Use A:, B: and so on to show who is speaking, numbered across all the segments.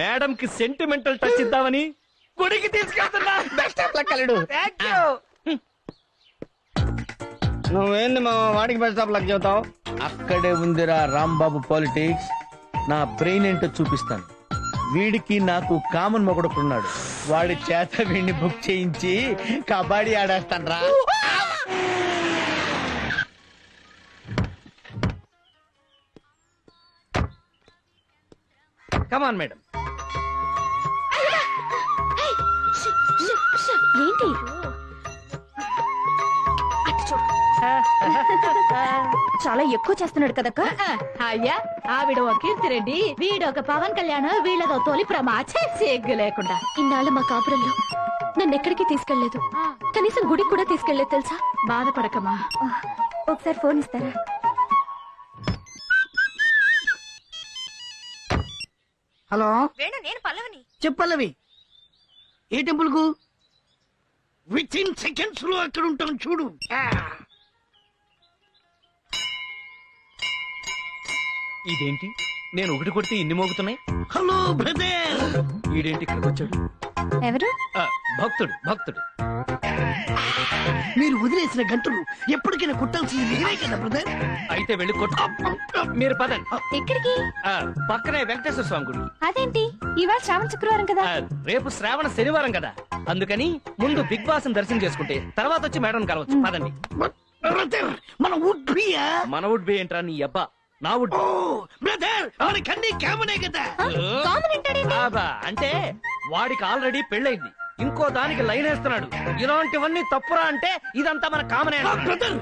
A: Madam కి sentimental touch ఇద్దామని గుడికి తీసుకెళ్తున్నా.
B: అల్లుడు.
A: యూ
B: నువ్వేంది మా వాడికి బెస్ట్ ఆఫ్ లక్ చెబుతావు? అక్కడే ఉందిరా రాంబాబు పాలిటిక్స్ నా బ్రెయిన్ ఏంటో చూపిస్తాను. వీడికి నాకు కామన్ మొగడుకున్నాడు. వాడి చేత వీడిని బుక్ చేయించి కబడ్డీ ఆడేస్తాను రా
A: కమాన్ మేడం
C: ఏంటి. చాలా ఎక్కువ చేస్తున్నాడు కదక్క.
D: అయ్యా ఆవిడ ఒక కీర్తిరెడ్డి వీడొక పవన్ కళ్యాణ్ వీళ్ళదో తొలి ప్రమాచే సిగ్గు లేకుండా.
C: ఇన్నాళ్ళు మా కాపురంలో నన్ను ఎక్కడికి తీసుకెళ్ళేదు కనీసం గుడికి కూడా తీసుకెళ్ళేదు తెలుసా?
D: బాధపడకమా
C: ఒకసారి ఫోన్ ఇస్తారా?
E: హలో?
C: వేణు నేను పల్లవిని.
E: చెప్పల్లవి ఏ టెంపుల్కు విత్ ఇన్ సెకండ్స్లో అక్కడ ఉంటాం చూడు. ఆ.
A: ఇదేంటి? నేను ఒకటి కొడితే ఇన్ని మోగుతున్నాయి?
E: Hello brother.
A: ఈడేంటి ఇక్కడికి వచ్చాడు?
C: ఎవరు?
A: ఆ, భక్తుడు భక్తుడు.
E: మీరు వదిలేసిన గంటలు ఎప్పటికైనా కుట్టాల్సింది నేనే కదా బ్రదర్
A: అయితే వెళ్ళి కొట్టు. మీరు పదండి.
C: ఎక్కడికి?
A: ఆ, పక్కనే వెంకటేశ్వర స్వామి గుడి.
C: అదేంటి? ఇవాళ శ్రావణ శుక్రవారం కదా.
A: ఆ, రేపు శ్రావణ శనివారం కదా. అందుకని ముందు బిగ్ బాస్ దర్శనం చేసుకుంటే తర్వాత వచ్చి మేడం కలవచ్చు. పదండి.
E: బ్రదర్ మన వుడ్ బియా
A: మన వుడ్ బి ఏంట్రా నీ అబ్బా? నా వుడ్
E: ఓ బ్రదర్ కామనే కదా.
C: కామన్ అంటాడేంటి?
A: ఆబా అంటే వాడికి ఆల్రెడీ పెళ్ళైంది ఇంకో దానికి లైన్ వేస్తున్నాడు. ఇలాంటివన్నీ తప్పురా అంటే ఇదంతా మన కామనే
E: బ్రదర్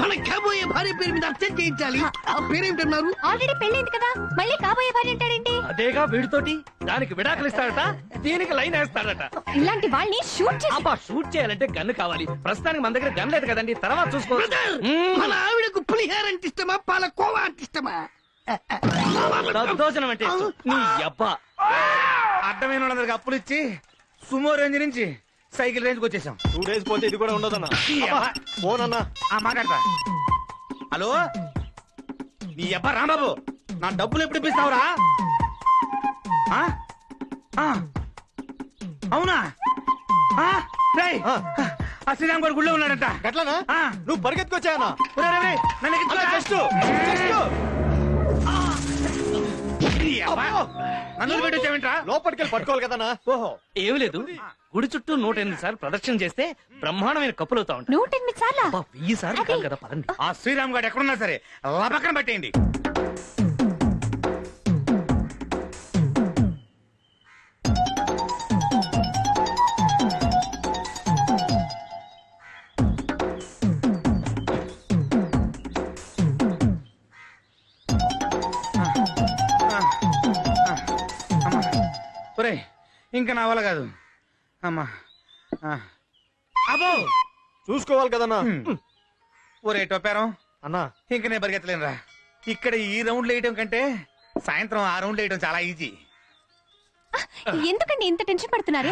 E: మన కాబోయే భార్య పేరు మీద అర్థం చేయించాలి. ఆ పేరేమిటన్నారు?
C: ఆల్రెడీ పెళ్ళైంది కదా. మళ్ళీ కాబోయే భార్య అంటాడేంటి
A: అదేగా వీడితోటి? దానికి విడాకులు ఇస్తాడట దీనికి లైన్ వేస్తాడట.
C: ఇలాంటి వాళ్ళని షూట్ చేసి
A: అబ్బా షూట్ చేయాలంటే గన్ను కావాలి. ప్రస్తుతానికి మన దగ్గర గన్ లేదు కదండి తర్వాత చూసుకో.
E: మన ఆవిడకు పులిహార అంటే ఇష్టమా పాలకోవా అంటే ఇష్టమా
A: దద్దోజనం అంటే. నీ అబ్బా. అడ్డమైన వాళ్ళందరికి అప్పులు ఇచ్చి సుమో రేంజ్ నుంచి సైకిల్ రేంజ్ వచ్చేసాం.
F: టూ డేస్ పోతే ఇది కూడా ఉండదన్నా. ఫోన్ అన్నా
A: మాట్లాడతా హలో? నీ అబ్బా రాంబాబు నా డబ్బులు ఎప్పుడు ఇప్పిస్తావురా? ఆ? ఆ. అవునా? ఆ? రేయ్,
F: ఆ.
A: ఆ శ్రీరామ్ గారు గుళ్ళో ఉన్నాడంట.
F: గట్లనా?
A: ఆ.
F: నువ్వు
A: ఒరేయ్, నన్ను నన్ను?
F: లోపలికి వెళ్ళి పట్టుకోవాలి కదన్నా
A: ఓహో. ఏమి లేదు. గుడి చుట్టూ నూట ఎనిమిది సార్లు ప్రదక్షిణ చేస్తే బ్రహ్మాండమైన కప్పులు అవుతా ఉంటాయి.
C: నూట ఎనిమిది సార్లా?
A: అబ్బా, వెయ్యి సార్లు కాదు కదా పదండి. ఆ. శ్రీరామ్ గారు ఎక్కడున్నా సరే లబకన పట్టేయండి. ఇంకా నా వల్ల కాదు. అమ్మా. ఆ. అబ్బో!
F: చూసుకోవాలి కదన్నా.
A: ఒరే టొప్పారం.
F: అన్నా.
A: ఇంక నేను పరిగెత్తలేనురా. ఇక్కడ ఈ రౌండ్లు వేయటం కంటే సాయంత్రం ఆ రౌండ్లు వేయటం చాలా ఈజీ.
C: ఎందుకండి ఇంత టెన్షన్ పడుతున్నారు?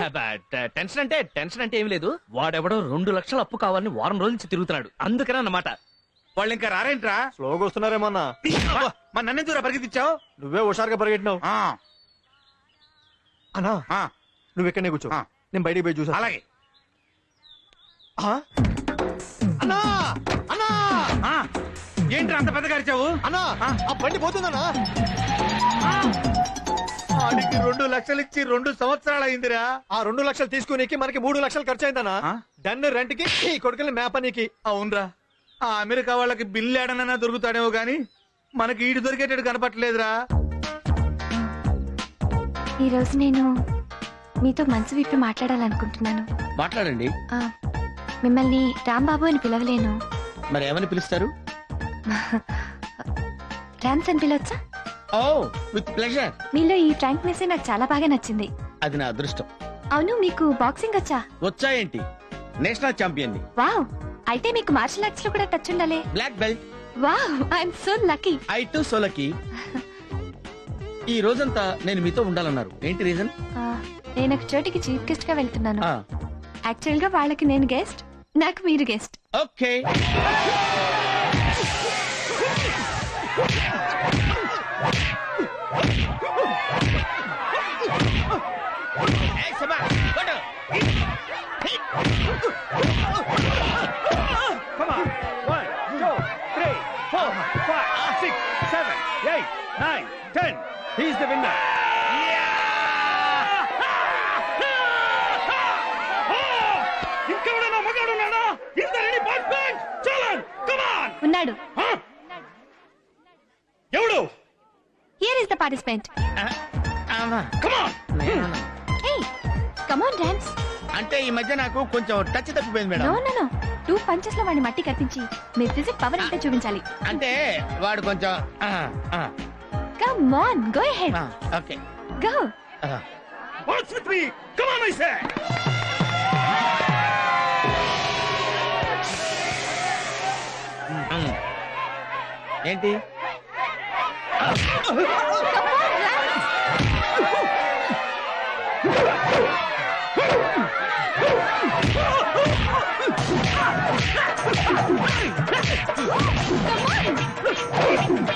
A: టెన్షన్ అంటే టెన్షన్ అంటే ఏమి లేదు. వాడెవడో రెండు లక్షల అప్పు కావాలని వారం రోజుల నుంచి తిరుగుతున్నాడు. అందుకనే అన్నమాట. వాళ్ళు ఇంకా రారేంట్రా?
F: స్లోగా వస్తున్నారేమన్నా
A: నన్ను దూరం పరిగెత్తిచ్చావు?
F: నువ్వే హుషారుగా పరిగెట్టినావు.
A: ఆ,
F: అన్నా. నువ్వు ఇక్కడనే కూర్చో.
A: ఆ.
F: నేను బయటికి పోయి చూసా
A: అలాగే.
F: ఆ? అన్నా! అన్నా!
A: ఆ, ఏంట్రా అంత పెద్దగా అరిచావు
F: అన్నా! ఆ? బండి పోతుందన్నా.
A: వాడికి రెండు లక్షలు ఇచ్చి రెండు సంవత్సరాలు అయిందిరా.
F: ఆ రెండు లక్షలు తీసుకునేకి మనకి మూడు లక్షలు ఖర్చు అయిందన్నా
A: ఆ?
F: డన్ రెంట్కి ఈ కొడుకుని మేపనీకి.
A: అవునరా. ఆ అమెరికా వాళ్ళకి బిల్లు ఏడనైనా దొరుకుతాడేమో గాని మనకి ఈడు దొరికేటట్టు కనపట్లేదురా
C: ఈ రోజు నేను మీతో మనసు విప్పి మాట్లాడాలనుకుంటున్నాను.
B: మాట్లాడండి.
C: ఆ, మిమ్మల్ని రాంబాబు అని పిలవలేను.
B: మరి ఏమని పిలుస్తారు?
C: రామ్స్ అని పిలవచ్చా?
B: Oh with pleasure.
C: మీలో ఈ ఫ్రాంక్నెస్ నాకు చాలా బాగా నచ్చింది.
B: అది నా అదృష్టం.
C: అవును మీకు బాక్సింగ్ వచ్చా?
B: వచ్చా ఏంటి? నేషనల్ ఛాంపియన్ని
C: వావ్ అయితే మీకు మార్షల్ ఆర్ట్స్లో కూడా టచ్ ఉండాలి.
B: Black belt.
C: Wow I'm so lucky.
B: I too so lucky ఈ రోజంతా నేను మీతో ఉండాలన్నారు. ఏంటి రీజన్?
C: నేను ఒక చోటికి చీఫ్ గెస్ట్గా వెళ్తున్నాను. యాక్చువల్గా వాళ్ళకి నేను గెస్ట్ నాకు మీరు గెస్ట్.
B: ఓకే.
C: ఉన్నాడు
A: ఎవడు?
C: Here is the participant come on dance
B: అంటే ఈ మధ్య నాకు కొంచెం టచ్ తప్పిపోయింది
C: no
B: madam
C: no no two పంచెస్లో వాడిని మట్టి కత్తించి మీ ఫిజిక్ పవర్ అంటే చూపించాలి.
B: అంటే వాడు కొంచెం
C: కమ్ ఆన్ గో హెడ్
B: ఆ, okay
C: go.
A: What's with me come on I say
B: ఏంటి ఏంటి
C: on!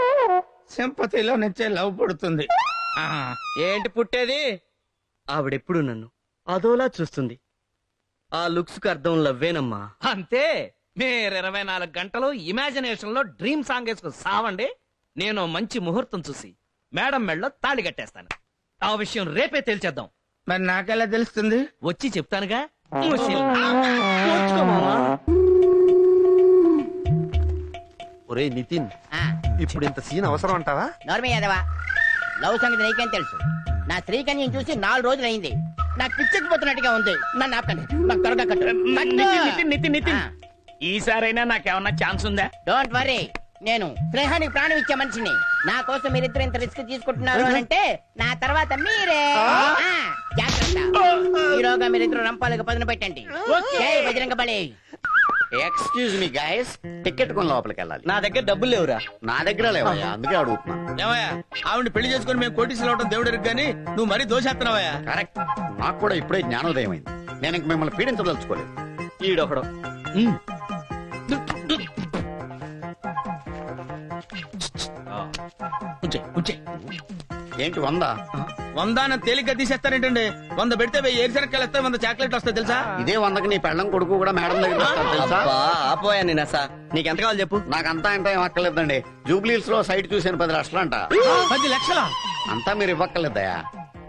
B: సింపతిలో నుంచే లవ్ పుడుతుంది. ఆ,
G: ఏంటి పుట్టేది? ఆవిడెప్పుడు నన్ను అదోలా చూస్తుంది. ఆ లుక్స్కు అర్థం లవ్వేనమ్మా.
A: అంతే. మీరు ఇరవై నాలుగు గంటలు ఇమాజినేషన్లో డ్రీమ్ సాంగ్ వేసుకుని సావండి. నేను మంచి ముహూర్తం చూసి మేడం మెళ్ళలో తాళి కట్టేస్తాను. ఆ విషయం రేపే తేల్చేద్దాం.
B: మరి నాకెలా తెలుస్తుంది?
A: వచ్చి చెప్తానుగా. ముసిల్.
H: ఒరే నితిన్ ఇప్పుడు ఇంత సీన్ అవసరం అంటావా?
I: నోర్మే యాదవా లవ్ సంగతి నీకేం తెలుసు? నా శ్రీకన్యం చూసి నాలుగు రోజులు అయింది. నాకు పిచ్చెక్కిపోతున్నట్టుగా ఉంది. నన్ను ఆపకండి. నాకు త్వరగా కట్టు.
A: నితిన్ నితిన్ నితిన్ ఈసారైనా నాకేమన్నా ఛాన్స్ ఉందా?
I: Don't worry. నేను స్నేహానికి ప్రాణం ఇచ్చే మనిషిని. నా కోసం మీరిద్దరు ఇంత రిస్క్ తీసుకుంటున్నారు అని అంటే నా తర్వాత మీరే. ఆ, జాగ్రత్త. ఈరోగా మీరిద్దరు రంపాలకు పదును పెట్టండి. బజరంగ బలి.
H: ఎక్స్క్యూజ్ మీ గైస్ టికెట్ కొని లోపలికి వెళ్ళాలి
G: నా దగ్గర డబ్బులు లేవురా.
H: నా దగ్గర లేవయ్యా అందుకే అడుగుతున్నా.
B: ఏమయ్యా ఆవిడ పెళ్ళి చేసుకుని మేము కోటీసులు అవడం దేవుడు కానీ నువ్వు మరీ దోషేస్తున్నావయ్యా
H: కరెక్ట్ నాకు కూడా ఇప్పుడే జ్ఞానోదయం అయింది నేను ఇంక మిమ్మల్ని పీడించదలుచుకోలేదు.
G: ఈడొకడు.
B: ఉంచే ఉంచే
H: ఏంటి వంద?
B: వందాన తేలిగ్గా తీసేస్తారేంటండి? వంద పెడితే వెయ్యి ఏరిసరికాయలు వస్తాయి వంద చాక్లెట్ వస్తాయి తెలుసా?
H: ఇదే వందకి నీ పెళ్ళం కొడుకు కూడా మేడం దగ్గర తెలుసా?
G: అబ్బా ఆపోయా నేను అసా నీకెంత కావాలి చెప్పు?
H: నాకంతా ఇంత ఏం అక్కర్లేదండి. జూబ్లీస్లో సైట్ చూసాను పది లక్షలు అంట
B: పది లక్షల?
H: అంతా మీరు ఇవ్వక్కర్లేదయా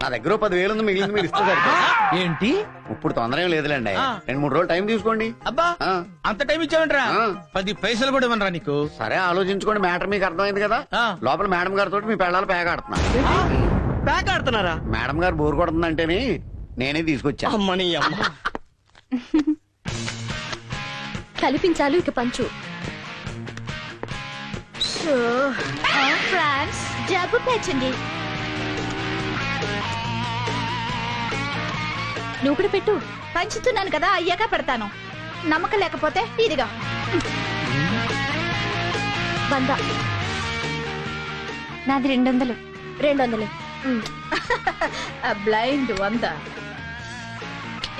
H: నా దగ్గర ఓ పదివేలు ఉంది మిగిలింది మీరు ఇస్తే సరిపోతుంది.
B: ఏంటి?
H: ఇప్పుడు తొందర ఏం లేదులేండి.
B: ఆ.
H: రెండు మూడు రోజులు టైం తీసుకోండి.
B: అబ్బా
H: ఆ.
B: అంత టైం ఇచ్చావంటరా?
H: ఆ.
B: పది పైసలు కూడా ఇవ్వనరా నీకు.
H: సరే ఆలోచించుకోండి మ్యాటర్ మీకు అర్థమైంది కదా?
B: ఆ.
H: లోపల మేడం గారితో మీ పెళ్ళాలు పేక ఆడుతున్నా
G: ప్యాక్ ఆడుతున్నారా
H: మేడం గారు బోర్ కొడుతుందంటేనే నేనే తీసుకొచ్చాను
G: అమ్మని అమ్మ.
C: కల్పించాలు ఇక పంచు. ఫ్రాన్స్ జబ్బు పెంచండి నువ్వు కూడా పెట్టు.
D: పంచుతున్నాను కదా అయ్యాక పెడతాను. నమ్మకం లేకపోతే ఇదిగా.
C: వంద. నాది రెండు వందలు రెండు వందలు
D: బ్లైండ్ వంద.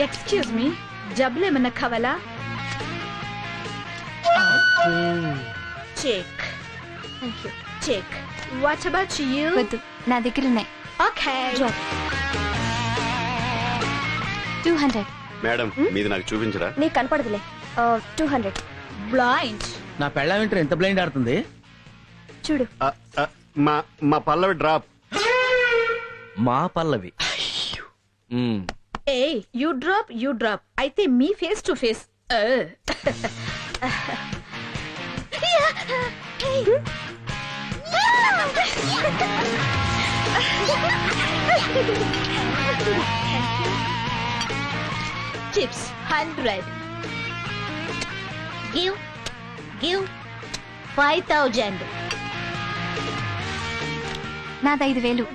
D: ఎక్స్క్యూజ్ మీ జబ్బులు ఏమన్నా కావాలా? Check. Check. What about you
C: నా దగ్గర ఉన్నాయి.
D: Okay
C: two hundred.
H: మేడం మీది నాకు చూపించరా?
C: నీకు కనపడదులే. Two hundred.
D: బ్లైండ్.
B: నా పెళ్ళ వింటర్ ఎంత బ్లైండ్ ఆడుతుంది?
C: చూడు.
H: మా మా పల్లవి డ్రాప్.
A: మా పల్లవి.
D: ఏ యూ డ్రాప్ యూ డ్రాప్. అయితే మీ face to face. Chips hundred give give five thousand
J: నాది ఐదు వేలు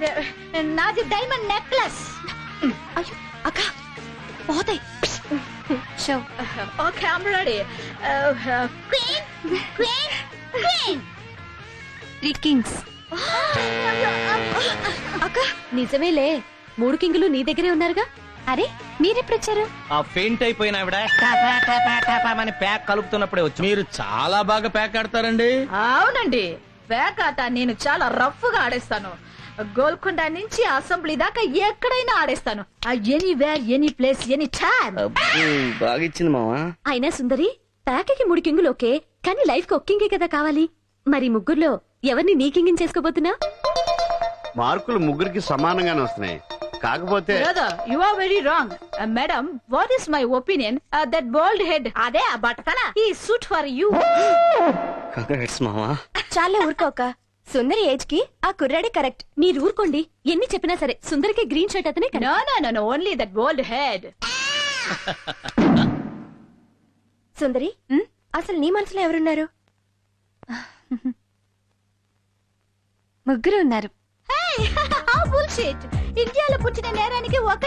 D: నాది డైమండ్ నెక్లెస్
J: అయ్యో అక్క పోతాయి. Show.
D: Okay I'm ready queen queen queen
J: three kings. అక్క నిజమేలే. మూడు కింగులు నీ దగ్గరే ఉన్నారుగా? అరే మీరెప్పుడు వచ్చారు
A: ఆ ఫెయింట్ అయిపోయిన ఆవిడ. టాపా, టాపా, టాపా అని ప్యాక్ కలుపుతున్నప్పుడే వచ్చి.
B: మీరు చాలా బాగా ప్యాక్ ఆడతారండి.
D: అవునండి. ఆట నేను చాలా రఫ్గా ఆడేస్తాను. గోల్కొండ నుంచి అసెంబ్లీ దాకా ఎక్కడైనా ఆడేస్తాను. Anywhere any place any time
G: బాగా ఇచ్చింది మావా.
J: అయినా సుందరి ప్యాకకి మూడు కింగులు ఓకే కానీ లైఫ్కి ఒక్కింగే కదా కావాలి. మరి ముగ్గురులో ఎవరిని నీ కింగిని చేసుకోబోతున్నా?
H: మార్కులు ముగ్గురికి సమానంగానే వస్తున్నాయి. కాకపోతే
D: you are very wrong madam what is my opinion that bold head అదే ఆ బట్టతల. ఈ సూట్ ఫర్ యూ
G: కంగ్రాట్స్ మావా
J: చాలా ఊరుకోక సుందరి ఏజ్కి ఆ కుర్రాడే కరెక్ట్ మీరు ఊరుకోండి. ఎన్ని చెప్పినా సరే సుందరికి గ్రీన్ షర్ట్ అతనే
D: no no no no only that bold head
J: Sundari అసలు నీ మనసులో ఎవరున్నారు? ముగ్గురు ఉన్నారు.
D: ఇండియాలో పుట్టిన నేరానికి ఒక